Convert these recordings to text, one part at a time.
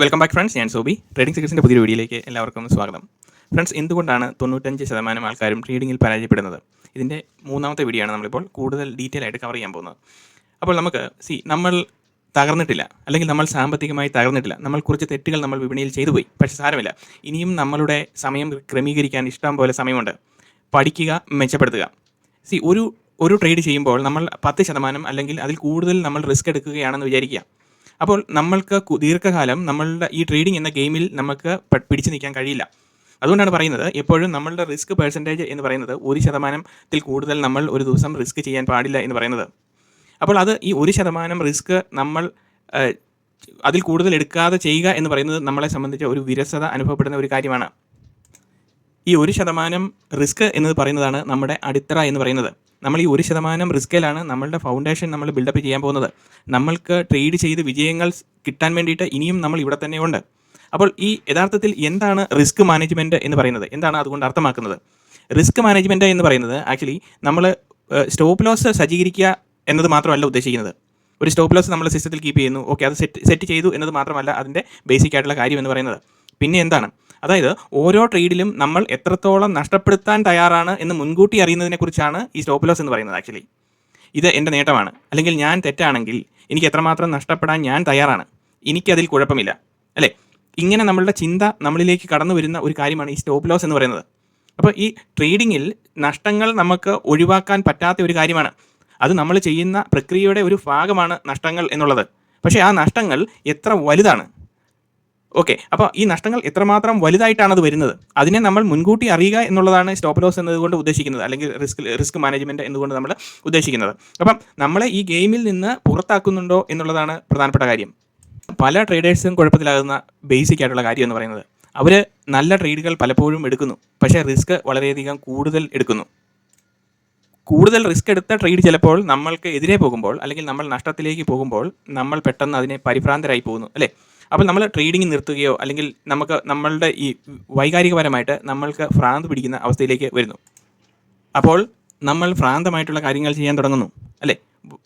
Welcome back friends ഞാൻ Sobi. Trading സീരീസിന്റെ പുതിയ വീഡിയോയിലേക്ക് എല്ലാവർക്കും സ്വാഗതം. ഫ്രണ്ട്സ് എന്തുകൊണ്ടാണ് തൊണ്ണൂറ്റഞ്ച് ശതമാനം ആൾക്കാരും ട്രേഡിങ്ങിൽ പരാജയപ്പെടുന്നത്? ഇതിന്റെ മൂന്നാമത്തെ വീഡിയോ ആണ് നമ്മളിപ്പോൾ കൂടുതൽ ഡീറ്റെയിൽ ആയിട്ട് കവർ ചെയ്യാൻ പോകുന്നത്. അപ്പോൾ നമുക്ക് സി നമ്മൾ തകർന്നിട്ടില്ല. അല്ലെങ്കിൽ നമ്മൾ സാമ്പത്തികമായി തകർന്നിട്ടില്ല. നമ്മൾ കുറച്ച് തെറ്റുകൾ നമ്മൾ വിപണിയിൽ ചെയ്തു പോയി. പക്ഷേ സാരമില്ല. ഇനിയും നമ്മളുടെ സമയം ക്രമീകരിക്കാൻ ഇഷ്ടം പോലെ സമയമുണ്ട്. പഠിക്കുക മെച്ചപ്പെടുത്തുക. സി ഒരു ഒരു ട്രേഡ് ചെയ്യുമ്പോൾ നമ്മൾ പത്ത് ശതമാനം അല്ലെങ്കിൽ അതിൽ കൂടുതൽ നമ്മൾ റിസ്ക് എടുക്കുകയാണെന്ന് വിചാരിക്കുക. അപ്പോൾ നമ്മൾക്ക് ദീർഘകാലം നമ്മളുടെ ഈ ട്രേഡിംഗ് എന്ന ഗെയിമിൽ നമുക്ക് പിടിച്ചു നിൽക്കാൻ കഴിയില്ല. അതുകൊണ്ടാണ് പറയുന്നത് എപ്പോഴും നമ്മളുടെ റിസ്ക് പെർസെന്റേജ് എന്ന് പറയുന്നത് ഒരു ശതമാനത്തിൽ കൂടുതൽ നമ്മൾ ഒരു ദിവസം റിസ്ക് ചെയ്യാൻ പാടില്ല എന്ന് പറയുന്നത്. അപ്പോൾ അത് ഈ ഒരു ശതമാനം റിസ്ക് നമ്മൾ അതിൽ കൂടുതൽ എടുക്കാതെ ചെയ്യുക എന്ന് പറയുന്നത് നമ്മളെ സംബന്ധിച്ച ഒരു വിരസത അനുഭവപ്പെടുന്ന ഒരു കാര്യമാണ്. ഈ ഒരു ശതമാനം റിസ്ക് എന്നത് പറയുന്നതാണ് നമ്മുടെ അടിത്തറ എന്ന് പറയുന്നത്. നമ്മൾ ഈ ഒരു ശതമാനം റിസ്കിലാണ് നമ്മളുടെ ഫൗണ്ടേഷൻ നമ്മൾ ബിൽഡപ്പ് ചെയ്യാൻ പോകുന്നത്. നമ്മൾക്ക് ട്രേഡ് ചെയ്ത് വിജയങ്ങൾ കിട്ടാൻ വേണ്ടിയിട്ട് ഇനിയും നമ്മൾ ഇവിടെ തന്നെ ഉണ്ട് അപ്പോൾ ഈ യഥാർത്ഥത്തിൽ എന്താണ് റിസ്ക് മാനേജ്മെന്റ് എന്ന് പറയുന്നത്? എന്താണ് അതുകൊണ്ട് അർത്ഥമാക്കുന്നത്? റിസ്ക് മാനേജ്മെന്റ് എന്ന് പറയുന്നത് ആക്ച്വലി നമ്മൾ സ്റ്റോപ്പ് ലോസ് സജ്ജീകരിക്കുക എന്നത് മാത്രമല്ല ഉദ്ദേശിക്കുന്നത്. ഒരു സ്റ്റോപ്പ് ലോസ് നമ്മൾ സിസ്റ്റത്തിൽ കീപ്പ് ചെയ്യുന്നു. ഓക്കെ അത് സെറ്റ് സെറ്റ് ചെയ്തു എന്നത് മാത്രമല്ല അതിന്റെ ബേസിക് ആയിട്ടുള്ള കാര്യം എന്ന് പറയുന്നത്. പിന്നെ എന്താണ്? അതായത് ഓരോ ട്രേഡിലും നമ്മൾ എത്രത്തോളം നഷ്ടപ്പെടുത്താൻ തയ്യാറാണ് എന്ന് മുൻകൂട്ടി അറിയുന്നതിനെ കുറിച്ചാണ് ഈ സ്റ്റോപ്പ് ലോസ് എന്ന് പറയുന്നത് ആക്ച്വലി ഇത് എന്റെ നേട്ടമാണ്. അല്ലെങ്കിൽ ഞാൻ തെറ്റാണെങ്കിൽ എനിക്ക് എത്രമാത്രം നഷ്ടപ്പെടാൻ ഞാൻ തയ്യാറാണ്. എനിക്കതിൽ കുഴപ്പമില്ല. അല്ലേ? ഇങ്ങനെ നമ്മളുടെ ചിന്ത നമ്മളിലേക്ക് കടന്നു വരുന്ന ഒരു കാര്യമാണ് ഈ സ്റ്റോപ്പ് ലോസ് എന്ന് പറയുന്നത്. അപ്പോൾ ഈ ട്രേഡിങ്ങിൽ നഷ്ടങ്ങൾ നമുക്ക് ഒഴിവാക്കാൻ പറ്റാത്ത ഒരു കാര്യമാണ്. അത് നമ്മൾ ചെയ്യുന്ന പ്രക്രിയയുടെ ഒരു ഭാഗമാണ് നഷ്ടങ്ങൾ എന്നുള്ളത്. പക്ഷേ ആ നഷ്ടങ്ങൾ എത്ര വലുതാണ്? ഓക്കെ അപ്പോൾ ഈ നഷ്ടങ്ങൾ എത്രമാത്രം വലുതായിട്ടാണ് അത് വരുന്നത്? അതിനെ നമ്മൾ മുൻകൂട്ടി അറിയുക എന്നുള്ളതാണ് സ്റ്റോപ്പ് ലോസ് എന്നതുകൊണ്ട് ഉദ്ദേശിക്കുന്നത് അല്ലെങ്കിൽ റിസ്ക് റിസ്ക് മാനേജ്മെന്റ് എന്നുകൊണ്ട് നമ്മൾ ഉദ്ദേശിക്കുന്നത്. അപ്പം നമ്മളെ ഈ ഗെയിമിൽ നിന്ന് പുറത്താക്കുന്നുണ്ടോ എന്നുള്ളതാണ് പ്രധാനപ്പെട്ട കാര്യം. പല ട്രേഡേഴ്സും കുഴപ്പത്തിലാകുന്ന ബേസിക് ആയിട്ടുള്ള കാര്യം എന്ന് പറയുന്നത്. അവർ നല്ല ട്രേഡുകൾ പലപ്പോഴും എടുക്കുന്നു. പക്ഷേ റിസ്ക് വളരെയധികം കൂടുതൽ എടുക്കുന്നു. കൂടുതൽ റിസ്ക് എടുത്ത ട്രേഡ് ചിലപ്പോൾ നമ്മൾക്ക് എതിരെ പോകുമ്പോൾ അല്ലെങ്കിൽ നമ്മൾ നഷ്ടത്തിലേക്ക് പോകുമ്പോൾ നമ്മൾ പെട്ടെന്ന് അതിനെ പരിഭ്രാന്തരായി പോകുന്നു അല്ലേ? അപ്പോൾ നമ്മൾ ട്രേഡിംഗ് നിർത്തുകയോ അല്ലെങ്കിൽ നമുക്ക് നമ്മളുടെ ഈ വൈകാരികപരമായിട്ട് നമ്മൾക്ക് ഭ്രാന്ത് പിടിക്കുന്ന അവസ്ഥയിലേക്ക് വരുന്നു. അപ്പോൾ നമ്മൾ ഭ്രാന്തമായിട്ടുള്ള കാര്യങ്ങൾ ചെയ്യാൻ തുടങ്ങുന്നു. അല്ലേ?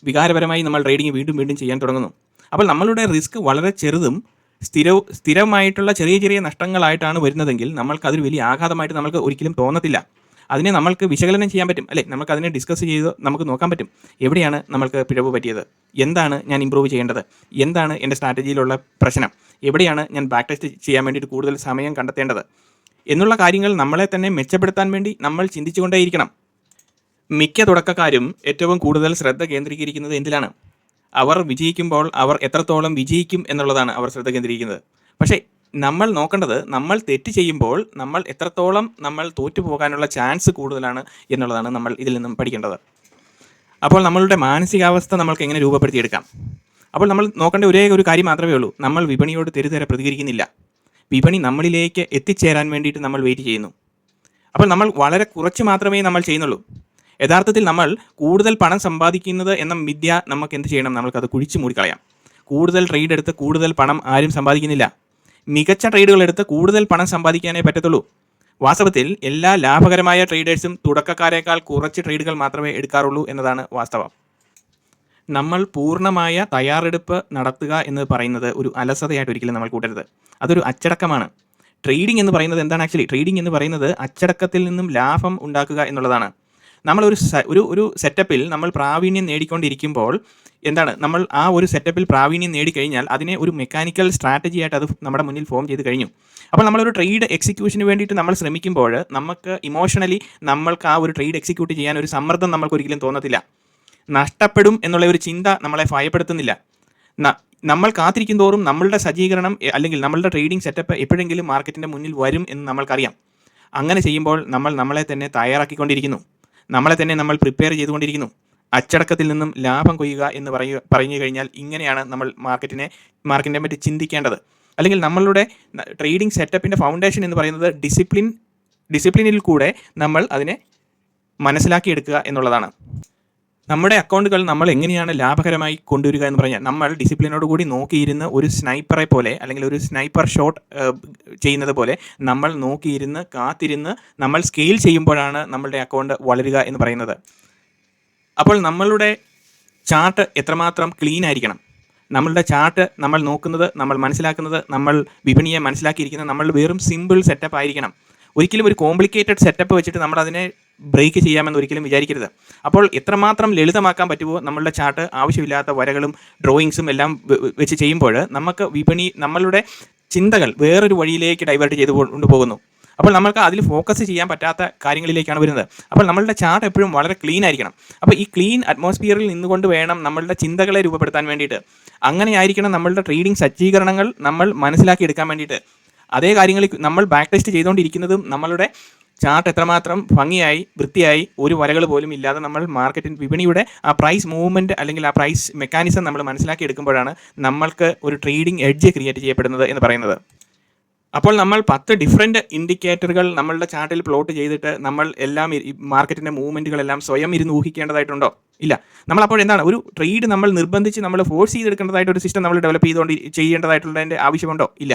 വികാരപരമായി നമ്മൾ ട്രേഡിംഗ് വീണ്ടും വീണ്ടും ചെയ്യാൻ തുടങ്ങുന്നു. അപ്പോൾ നമ്മളുടെ റിസ്ക് വളരെ ചെറുതും സ്ഥിര സ്ഥിരമായിട്ടുള്ള ചെറിയ ചെറിയ നഷ്ടങ്ങളായിട്ടാണ് വരുന്നതെങ്കിൽ നമ്മൾക്ക് അതൊരു വലിയ ആഘാതമായിട്ട് നമുക്ക് ഒരിക്കലും തോന്നത്തില്ല. അതിനെ നമ്മൾക്ക് വിശകലനം ചെയ്യാൻ പറ്റും. അല്ലേ? നമുക്ക് അതിനെ ഡിസ്കസ് ചെയ്ത് നമുക്ക് നോക്കാൻ പറ്റും. എവിടെയാണ് നമ്മൾക്ക് പിഴവ് പറ്റിയത്? എന്താണ് ഞാൻ ഇമ്പ്രൂവ് ചെയ്യേണ്ടത്? എന്താണ് എന്റെ സ്ട്രാറ്റജിയിലുള്ള പ്രശ്നം? എവിടെയാണ് ഞാൻ ബാക്ക് ടെസ്റ്റ് ചെയ്യാൻ വേണ്ടിയിട്ട് കൂടുതൽ സമയം കണ്ടെത്തേണ്ടത്? എന്നുള്ള കാര്യങ്ങൾ നമ്മളെ തന്നെ മെച്ചപ്പെടുത്താൻ വേണ്ടി നമ്മൾ ചിന്തിച്ചുകൊണ്ടേയിരിക്കണം. മിക്ക തുടക്കക്കാരും ഏറ്റവും കൂടുതൽ ശ്രദ്ധ കേന്ദ്രീകരിക്കുന്നത് എന്തിലാണ്? അവർ വിജയിക്കുമ്പോൾ അവർ എത്രത്തോളം വിജയിക്കും എന്നുള്ളതാണ് അവർ ശ്രദ്ധ കേന്ദ്രീകരിക്കുന്നത്. പക്ഷേ നമ്മൾ നോക്കേണ്ടത് നമ്മൾ തെറ്റ് ചെയ്യുമ്പോൾ നമ്മൾ എത്രത്തോളം നമ്മൾ തോറ്റു പോകാനുള്ള ചാൻസ് കൂടുതലാണ് എന്നുള്ളതാണ് നമ്മൾ ഇതിൽ നിന്നും പഠിക്കേണ്ടത്. അപ്പോൾ നമ്മളുടെ മാനസികാവസ്ഥ നമ്മൾക്ക് എങ്ങനെ രൂപപ്പെടുത്തിയെടുക്കാം? അപ്പോൾ നമ്മൾ നോക്കേണ്ട ഒരേ ഒരു കാര്യം മാത്രമേ ഉള്ളൂ. നമ്മൾ വിപണിയോട് തെരുതര പ്രതികരിക്കുന്നില്ല. വിപണി നമ്മളിലേക്ക് എത്തിച്ചേരാൻ വേണ്ടിയിട്ട് നമ്മൾ വെയിറ്റ് ചെയ്യുന്നു. അപ്പോൾ നമ്മൾ വളരെ കുറച്ച് മാത്രമേ നമ്മൾ ചെയ്യുന്നുള്ളൂ. യഥാർത്ഥത്തിൽ നമ്മൾ കൂടുതൽ പണം സമ്പാദിക്കുന്നത് എന്ന വിദ്യ നമുക്ക് എന്ത് ചെയ്യണം? നമ്മൾക്കത് കുഴിച്ചു മൂടിക്കളയാം. കൂടുതൽ ട്രേഡ് എടുത്ത് കൂടുതൽ പണം ആരും സമ്പാദിക്കുന്നില്ല. മികച്ച ട്രേഡുകൾ എടുത്ത് കൂടുതൽ പണം സമ്പാദിക്കാനേ പറ്റത്തുള്ളൂ. വാസ്തവത്തിൽ എല്ലാ ലാഭകരമായ ട്രേഡേഴ്സും തുടക്കക്കാരേക്കാൾ കുറച്ച് ട്രേഡുകൾ മാത്രമേ എടുക്കാറുള്ളൂ എന്നതാണ് വാസ്തവം. നമ്മൾ പൂർണമായ തയ്യാറെടുപ്പ് നടത്തുക എന്ന് പറയുന്നത് ഒരു അലസതയായിട്ട് ഒരിക്കലും നമ്മൾ കൂട്ടരുത്. അതൊരു അച്ചടക്കമാണ്. ട്രേഡിംഗ് എന്ന് പറയുന്നത് എന്താണ് ആക്ച്വലി ട്രേഡിംഗ് എന്ന് പറയുന്നത് അച്ചടക്കത്തിൽ നിന്നും ലാഭം ഉണ്ടാക്കുക എന്നുള്ളതാണ്. നമ്മളൊരു ഒരു ഒരു സെറ്റപ്പിൽ നമ്മൾ പ്രാവീണ്യം നേടിക്കൊണ്ടിരിക്കുമ്പോൾ എന്താണ്? നമ്മൾ ആ ഒരു സെറ്റപ്പിൽ പ്രാവീണ്യം നേടിക്കഴിഞ്ഞാൽ അതിനെ ഒരു മെക്കാനിക്കൽ സ്ട്രാറ്റജി ആയിട്ട് അത് നമ്മുടെ മുന്നിൽ ഫോം ചെയ്ത് കഴിഞ്ഞു. അപ്പോൾ നമ്മളൊരു ട്രേഡ് എക്സിക്യൂഷന് വേണ്ടിയിട്ട് നമ്മൾ ശ്രമിക്കുമ്പോൾ നമുക്ക് ഇമോഷണലി നമ്മൾക്ക് ആ ഒരു ട്രേഡ് എക്സിക്യൂട്ട് ചെയ്യാൻ ഒരു സമ്മർദ്ദം നമുക്ക് ഒരിക്കലും തോന്നത്തില്ല. നഷ്ടപ്പെടും എന്നുള്ള ഒരു ചിന്ത നമ്മളെ ഭയപ്പെടുത്തുന്നില്ല. നമ്മൾ കാത്തിരിക്കും തോറും നമ്മളുടെ സജ്ജീകരണം അല്ലെങ്കിൽ നമ്മളുടെ ട്രേഡിംഗ് സെറ്റപ്പ് എപ്പോഴെങ്കിലും മാർക്കറ്റിന്റെ മുന്നിൽ വരും എന്ന് നമ്മൾക്കറിയാം. അങ്ങനെ ചെയ്യുമ്പോൾ നമ്മൾ നമ്മളെ തന്നെ തയ്യാറാക്കിക്കൊണ്ടിരിക്കുന്നു. നമ്മളെ തന്നെ നമ്മൾ പ്രിപ്പയർ ചെയ്തുകൊണ്ടിരിക്കുന്നു. അച്ചടക്കത്തിൽ നിന്നും ലാഭം കൊയ്യുക എന്ന് പറയുക പറഞ്ഞു കഴിഞ്ഞാൽ ഇങ്ങനെയാണ് നമ്മൾ മാർക്കറ്റിനെ മാർക്കറ്റിനെ പറ്റി ചിന്തിക്കേണ്ടത്. അല്ലെങ്കിൽ നമ്മളുടെ ട്രേഡിംഗ് സെറ്റപ്പിന്റെ ഫൗണ്ടേഷൻ എന്ന് പറയുന്നത് ഡിസിപ്ലിൻ ഡിസിപ്ലിനിൽ കൂടെ നമ്മൾ അതിനെ മനസ്സിലാക്കിയെടുക്കുക എന്നുള്ളതാണ്. നമ്മുടെ അക്കൗണ്ടുകൾ നമ്മൾ എങ്ങനെയാണ് ലാഭകരമായി കൊണ്ടുവരിക എന്ന് പറഞ്ഞാൽ നമ്മൾ ഡിസിപ്ലിനോട് കൂടി നോക്കിയിരുന്ന് ഒരു സ്നൈപ്പറെ പോലെ അല്ലെങ്കിൽ ഒരു സ്നൈപ്പർ ഷോട്ട് ചെയ്യുന്നത് പോലെ നമ്മൾ നോക്കിയിരുന്ന് കാത്തിരുന്ന് നമ്മൾ സ്കെയിൽ ചെയ്യുമ്പോഴാണ് നമ്മളുടെ അക്കൗണ്ട് വളരുക എന്ന് പറയുന്നത്. അപ്പോൾ നമ്മളുടെ ചാർട്ട് എത്രമാത്രം ക്ലീൻ ആയിരിക്കണം? നമ്മളുടെ ചാർട്ട് നമ്മൾ നോക്കുന്നത് നമ്മൾ മനസ്സിലാക്കുന്നത് നമ്മൾ വിപണിയെ മനസ്സിലാക്കിയിരിക്കുന്നത് നമ്മൾ വെറും സിമ്പിൾ സെറ്റപ്പ് ആയിരിക്കണം. ഒരിക്കലും ഒരു കോംപ്ലിക്കേറ്റഡ് സെറ്റപ്പ് വെച്ചിട്ട് നമ്മൾ അതിനെ ബ്രേക്ക് ചെയ്യാമെന്ന് ഒരിക്കലും വിചാരിക്കരുത്. അപ്പോൾ എത്രമാത്രം ലളിതമാക്കാൻ പറ്റുമോ നമ്മളുടെ ചാർട്ട് ആവശ്യമില്ലാത്ത വരകളും ഡ്രോയിങ്സും എല്ലാം വെച്ച് ചെയ്യുമ്പോൾ നമുക്ക് വിപണി നമ്മളുടെ ചിന്തകൾ വേറൊരു വഴിയിലേക്ക് ഡൈവേർട്ട് ചെയ്ത് കൊണ്ടുപോകുന്നു അപ്പോൾ നമ്മൾക്ക് അതിൽ ഫോക്കസ് ചെയ്യാൻ പറ്റാത്ത കാര്യങ്ങളിലേക്കാണ് വരുന്നത്. അപ്പോൾ നമ്മളുടെ ചാർട്ട് എപ്പോഴും വളരെ ക്ലീൻ ആയിരിക്കണം. അപ്പോൾ ഈ ക്ലീൻ അറ്റ്മോസ്ഫിയറിൽ നിന്നുകൊണ്ട് വേണം നമ്മളുടെ ചിന്തകളെ രൂപപ്പെടുത്താൻ വേണ്ടിയിട്ട്. അങ്ങനെ ആയിരിക്കണം നമ്മളുടെ ട്രേഡിംഗ് സജ്ജീകരണങ്ങൾ നമ്മൾ മനസ്സിലാക്കി എടുക്കാൻ വേണ്ടിയിട്ട്. അതേ കാര്യങ്ങളിൽ നമ്മൾ ബാക്ക് ടെസ്റ്റ് ചെയ്തുകൊണ്ടിരിക്കുന്നതും നമ്മളുടെ ചാർട്ട് എത്രമാത്രം ഭംഗിയായി വൃത്തിയായി ഒരു വരകൾ പോലും ഇല്ലാതെ നമ്മൾ മാർക്കറ്റിൻ വിപണിയുടെ ആ പ്രൈസ് മൂവ്മെന്റ് അല്ലെങ്കിൽ ആ പ്രൈസ് മെക്കാനിസം നമ്മൾ മനസ്സിലാക്കി എടുക്കുമ്പോഴാണ് നമ്മൾക്ക് ഒരു ട്രേഡിംഗ് എഡ്ജ് ക്രിയേറ്റ് ചെയ്യപ്പെടുന്നത് എന്ന് പറയുന്നത്. അപ്പോൾ നമ്മൾ പത്ത് ഡിഫറെന്റ് ഇൻഡിക്കേറ്ററുകൾ നമ്മളുടെ ചാർട്ടിൽ പ്ലോട്ട് ചെയ്തിട്ട് നമ്മൾ എല്ലാം മാർക്കറ്റിന്റെ മൂവ്മെന്റുകളെല്ലാം സ്വയം ഇരുന്ന് ഊഹിക്കേണ്ടതായിട്ടുണ്ടോ? ഇല്ല. നമ്മൾ അപ്പോൾ എന്താണ്? ഒരു ട്രേഡ് നമ്മൾ നിർബന്ധിച്ച് നമ്മൾ ഫോഴ്സ് ചെയ്തെടുക്കേണ്ടതായിട്ട് ഒരു സിസ്റ്റം നമ്മൾ ഡെവലപ്പ് ചെയ്തുകൊണ്ട് ചെയ്യേണ്ടതായിട്ടുള്ളതിന്റെ ആവശ്യമുണ്ടോ? ഇല്ല.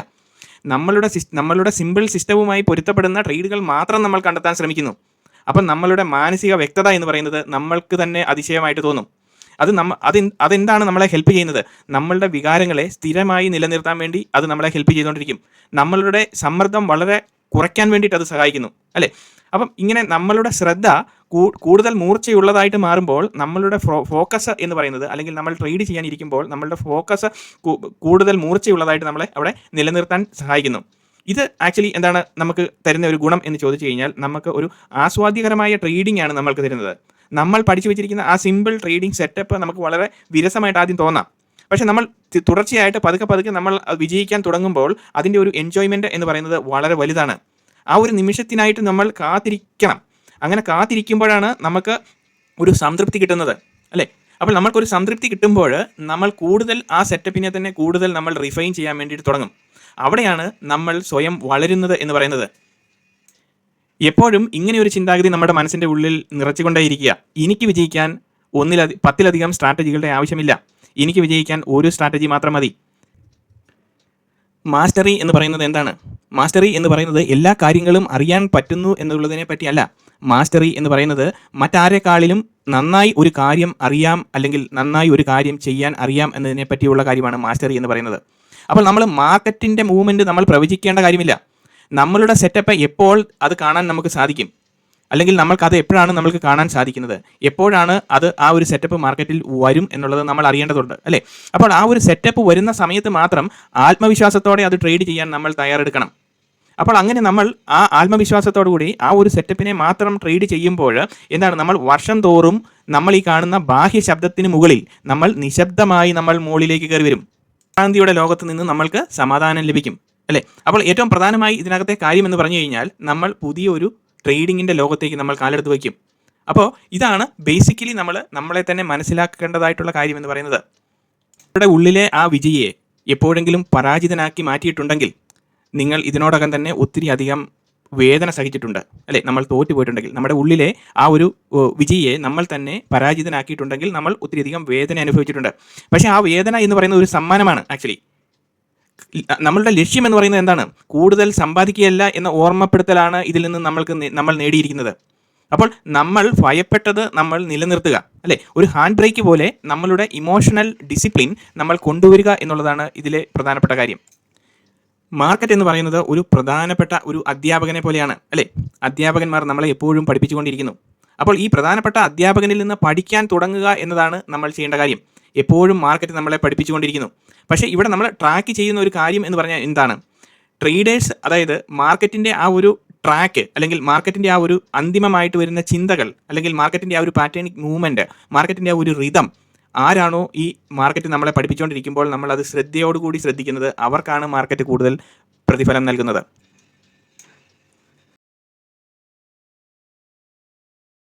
നമ്മളുടെ നമ്മളുടെ സിമ്പിൾ സിസ്റ്റവുമായി പൊരുത്തപ്പെടുന്ന ട്രേഡുകൾ മാത്രം നമ്മൾ കണ്ടെത്താൻ ശ്രമിക്കുന്നു. അപ്പം നമ്മളുടെ മാനസിക വ്യക്തത എന്ന് പറയുന്നത് നമ്മൾക്ക് തന്നെ അതിശയമായിട്ട് തോന്നും. അത് നമ്മ അത് അതെന്താണ് നമ്മളെ ഹെൽപ്പ് ചെയ്യുന്നത്? നമ്മളുടെ വികാരങ്ങളെ സ്ഥിരമായി നിലനിർത്താൻ വേണ്ടി അത് നമ്മളെ ഹെൽപ്പ് ചെയ്തുകൊണ്ടിരിക്കും. നമ്മളുടെ സമ്മർദ്ദം വളരെ കുറയ്ക്കാൻ വേണ്ടിയിട്ട് അത് സഹായിക്കുന്നു അല്ലേ? അപ്പം ഇങ്ങനെ നമ്മളുടെ ശ്രദ്ധ കൂടുതൽ മൂർച്ചയുള്ളതായിട്ട് മാറുമ്പോൾ നമ്മളുടെ ഫോക്കസ് എന്ന് പറയുന്നത് അല്ലെങ്കിൽ നമ്മൾ ട്രേഡ് ചെയ്യാനിരിക്കുമ്പോൾ നമ്മളുടെ ഫോക്കസ് കൂടുതൽ മൂർച്ചയുള്ളതായിട്ട് നമ്മളെ അവിടെ നിലനിർത്താൻ സഹായിക്കുന്നു. ഇത് ആക്ച്വലി എന്താണ് നമുക്ക് തരുന്ന ഒരു ഗുണം എന്ന് ചോദിച്ചു കഴിഞ്ഞാൽ നമുക്ക് ഒരു ആസ്വാദ്യകരമായ ട്രേഡിംഗ് ആണ് നമ്മൾക്ക് തരുന്നത്. നമ്മൾ പഠിച്ചു വെച്ചിരിക്കുന്ന ആ സിമ്പിൾ ട്രേഡിംഗ് സെറ്റപ്പ് നമുക്ക് വളരെ വിരസമായിട്ട് ആദ്യം തോന്നാം. പക്ഷെ നമ്മൾ തുടർച്ചയായിട്ട് പതുക്കെ പതുക്കെ നമ്മൾ വിജയിക്കാൻ തുടങ്ങുമ്പോൾ അതിന്റെ ഒരു എൻജോയ്മെന്റ് എന്ന് പറയുന്നത് വളരെ വലുതാണ്. ആ ഒരു നിമിഷത്തിനായിട്ട് നമ്മൾ കാത്തിരിക്കണം. അങ്ങനെ കാത്തിരിക്കുമ്പോഴാണ് നമുക്ക് ഒരു സംതൃപ്തി കിട്ടുന്നത് അല്ലേ? അപ്പോൾ നമ്മൾക്കൊരു സംതൃപ്തി കിട്ടുമ്പോൾ നമ്മൾ കൂടുതൽ ആ സെറ്റപ്പിനെ തന്നെ കൂടുതൽ നമ്മൾ റിഫൈൻ ചെയ്യാൻ വേണ്ടിയിട്ട് തുടങ്ങും. അവിടെയാണ് നമ്മൾ സ്വയം വളരുന്നത് എന്ന് പറയുന്നത്. എപ്പോഴും ഇങ്ങനെ ഒരു ചിന്താഗതി നമ്മുടെ മനസ്സിന്റെ ഉള്ളിൽ നിറച്ചുകൊണ്ടേയിരിക്കുക. എനിക്ക് വിജയിക്കാൻ ഒന്നിലധി പത്തിലധികം സ്ട്രാറ്റജികളുടെ ആവശ്യമില്ല. എനിക്ക് വിജയിക്കാൻ ഒരു സ്ട്രാറ്റജി മാത്രം മതി. മാസ്റ്ററി എന്ന് പറയുന്നത് എന്താണ്? മാസ്റ്ററി എന്ന് പറയുന്നത് എല്ലാ കാര്യങ്ങളും അറിയാൻ പറ്റുന്നു എന്നുള്ളതിനെ പറ്റിയല്ല. മാസ്റ്ററി എന്ന് പറയുന്നത് മറ്റാരെക്കാളിലും നന്നായി ഒരു കാര്യം അറിയാം അല്ലെങ്കിൽ നന്നായി ഒരു കാര്യം ചെയ്യാൻ അറിയാം എന്നതിനെ പറ്റിയുള്ള കാര്യമാണ് മാസ്റ്ററി എന്ന് പറയുന്നത്. അപ്പോൾ നമ്മൾ മാർക്കറ്റിന്റെ മൂവ്മെന്റ് നമ്മൾ പ്രവചിക്കേണ്ട കാര്യമില്ല. നമ്മളുടെ സെറ്റപ്പ് എപ്പോൾ അത് കാണാൻ നമുക്ക് സാധിക്കും. അല്ലെങ്കിൽ നമ്മൾക്ക് അത് എപ്പോഴാണ് നമ്മൾക്ക് കാണാൻ സാധിക്കുന്നത്? എപ്പോഴാണ് അത് ആ ഒരു സെറ്റപ്പ് മാർക്കറ്റിൽ വരും എന്നുള്ളത് നമ്മൾ അറിയേണ്ടതുണ്ട് അല്ലേ? അപ്പോൾ ആ ഒരു സെറ്റപ്പ് വരുന്ന സമയത്ത് മാത്രം ആത്മവിശ്വാസത്തോടെ അത് ട്രേഡ് ചെയ്യാൻ നമ്മൾ തയ്യാറെടുക്കണം. അപ്പോൾ അങ്ങനെ നമ്മൾ ആ ആത്മവിശ്വാസത്തോടു കൂടി ആ ഒരു സെറ്റപ്പിനെ മാത്രം ട്രേഡ് ചെയ്യുമ്പോൾ എന്താണ് നമ്മൾ വർഷം തോറും നമ്മൾ ഈ കാണുന്ന ബാഹ്യ ശബ്ദത്തിന് മുകളിൽ നമ്മൾ നിശബ്ദമായി നമ്മൾ മുകളിലേക്ക് കയറി വരും. ശാന്തിയുടെ ലോകത്ത് നിന്ന് നമ്മൾക്ക് സമാധാനം ലഭിക്കും അല്ലേ? അപ്പോൾ ഏറ്റവും പ്രധാനമായി ഇതിനകത്തെ കാര്യം എന്ന് പറഞ്ഞു കഴിഞ്ഞാൽ നമ്മൾ പുതിയൊരു ട്രേഡിങ്ങിന്റെ ലോകത്തേക്ക് നമ്മൾ കാലെടുത്ത് വയ്ക്കും. അപ്പോൾ ഇതാണ് ബേസിക്കലി നമ്മൾ നമ്മളെ തന്നെ മനസ്സിലാക്കേണ്ടതായിട്ടുള്ള കാര്യം എന്ന് പറയുന്നത്. നമ്മുടെ ഉള്ളിലെ ആ വിജയിയെ എപ്പോഴെങ്കിലും പരാജിതനാക്കി മാറ്റിയിട്ടുണ്ടെങ്കിൽ നിങ്ങൾ ഇതിനോടകം തന്നെ ഒത്തിരി അധികം വേദന സഹിച്ചിട്ടുണ്ട്. അല്ലേ? നമ്മൾ തോറ്റുപോയിട്ടുണ്ടെങ്കിൽ നമ്മുടെ ഉള്ളിലെ ആ ഒരു വിജയിയെ നമ്മൾ തന്നെ പരാജിതനാക്കിയിട്ടുണ്ടെങ്കിൽ നമ്മൾ ഒത്തിരി അധികം വേദന അനുഭവിച്ചിട്ടുണ്ട്. പക്ഷേ ആ വേദന എന്ന് പറയുന്നത് ഒരു സമ്മാനമാണ് ആക്ച്വലി നമ്മളുടെ ലക്ഷ്യം എന്ന് പറയുന്നത് എന്താണ്? കൂടുതൽ സമ്പാദിക്കുകയല്ല എന്ന ഓർമ്മപ്പെടുത്തലാണ് ഇതിൽ നിന്ന് നമ്മൾക്ക് നമ്മൾ നേടിയിരിക്കുന്നത്. അപ്പോൾ നമ്മൾ ഭയപ്പെട്ടത് നമ്മൾ നിലനിർത്തുക അല്ലേ? ഒരു ഹാൻഡ് ബ്രേക്ക് പോലെ നമ്മളുടെ ഇമോഷണൽ ഡിസിപ്ലിൻ നമ്മൾ കൊണ്ടുവരിക എന്നുള്ളതാണ് ഇതിലെ പ്രധാനപ്പെട്ട കാര്യം. മാർക്കറ്റ് എന്ന് പറയുന്നത് ഒരു പ്രധാനപ്പെട്ട ഒരു അധ്യാപകനെ പോലെയാണ് അല്ലേ? അധ്യാപകന്മാർ നമ്മളെ എപ്പോഴും പഠിപ്പിച്ചുകൊണ്ടിരിക്കുന്നു. അപ്പോൾ ഈ പ്രധാനപ്പെട്ട അധ്യാപകനിൽ നിന്ന് പഠിക്കാൻ തുടങ്ങുക എന്നതാണ് നമ്മൾ ചെയ്യേണ്ട കാര്യം. എപ്പോഴും മാർക്കറ്റ് നമ്മളെ പഠിപ്പിച്ചുകൊണ്ടിരിക്കുന്നു. പക്ഷേ ഇവിടെ നമ്മൾ ട്രാക്ക് ചെയ്യുന്ന ഒരു കാര്യം എന്ന് പറഞ്ഞാൽ എന്താണ്? ട്രേഡേഴ്സ് അതായത് മാർക്കറ്റിന്റെ ആ ഒരു ട്രാക്ക് അല്ലെങ്കിൽ മാർക്കറ്റിന്റെ ആ ഒരു അന്തിമമായിട്ട് വരുന്ന ചിന്തകൾ അല്ലെങ്കിൽ മാർക്കറ്റിന്റെ ആ ഒരു പാറ്റേണിക് മൂവ്മെന്റ് മാർക്കറ്റിന്റെ ആ ഒരു റിതം ആരാണോ ഈ മാർക്കറ്റ് നമ്മളെ പഠിപ്പിച്ചുകൊണ്ടിരിക്കുമ്പോൾ നമ്മൾ അത് ശ്രദ്ധയോടുകൂടി ശ്രദ്ധിക്കുന്നത് അവർക്കാണ് മാർക്കറ്റ് കൂടുതൽ പ്രതിഫലം നൽകുന്നത്.